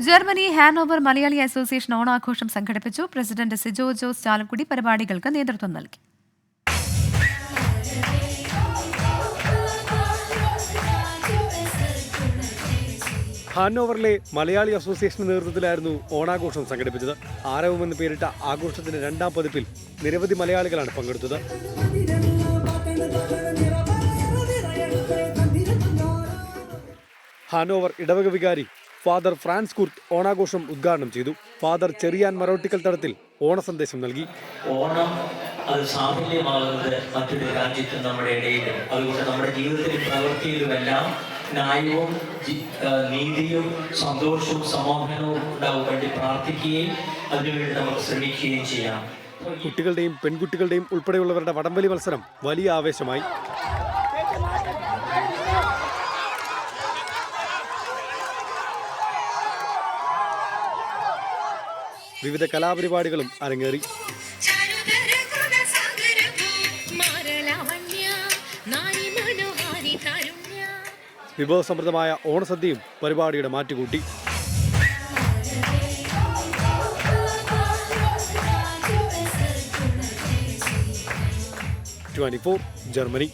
Germany Hanover Malayali association ഓണാഘോഷം സംഘടിപ്പിച്ചു. President Sijo Jose Chalakudy പരിപാടികൾക്ക് നേതൃത്വം നൽകി. ഹാനോവറിലെ മലയാളി അസോസിയേഷൻ നേതൃത്വത്തിലായിരുന്നു ഓണാഘോഷം സംഘടിപ്പിച്ചത്. ആരവമെന്ന് പേരിട്ട ആഘോഷത്തിന്റെ രണ്ടാം പതിപ്പിൽ നിരവധി മലയാളികളാണ് പങ്കെടുത്തത്. ഹാനോവർ ഇടവക വികാരി ഫാദർ ഫ്രാൻസ് കുർത്ത് ഓണാഘോഷം ഉദ്ഘാടനം ചെയ്തു. ഫാദർ ചെറിയാൻ മറോട്ടിക്കൽ തടത്തിൽ ഓണസന്ദേശം നൽകി. ഓണം അത് സാഫല്യമാകുന്നത് മറ്റൊരു രാജ്യത്തും നമ്മുടെ ഇടയിലും അതുകൊണ്ട് നമ്മുടെ ജീവിതത്തിലും പ്രവൃത്തിയിലുമെല്ലാം ന്യായവും നീതിയും സന്തോഷവും സമാധാനവും ഉണ്ടാവും വേണ്ടി പ്രാർത്ഥിക്കുകയും അതിനുവേണ്ടി നമുക്ക് ശ്രമിക്കുകയും ചെയ്യാം. കുട്ടികളുടെയും പെൺകുട്ടികളുടെയും ഉൾപ്പെടെയുള്ളവരുടെ വടംവലി മത്സരം വലിയ ആവേശമായി. വിവിധ കലാപരിപാടികളും അരങ്ങേറി. വിഭവസമൃദ്ധമായ ഓണസദ്യയും പരിപാടിയുടെ മാറ്റുകൂട്ടി. Twenty four Germany.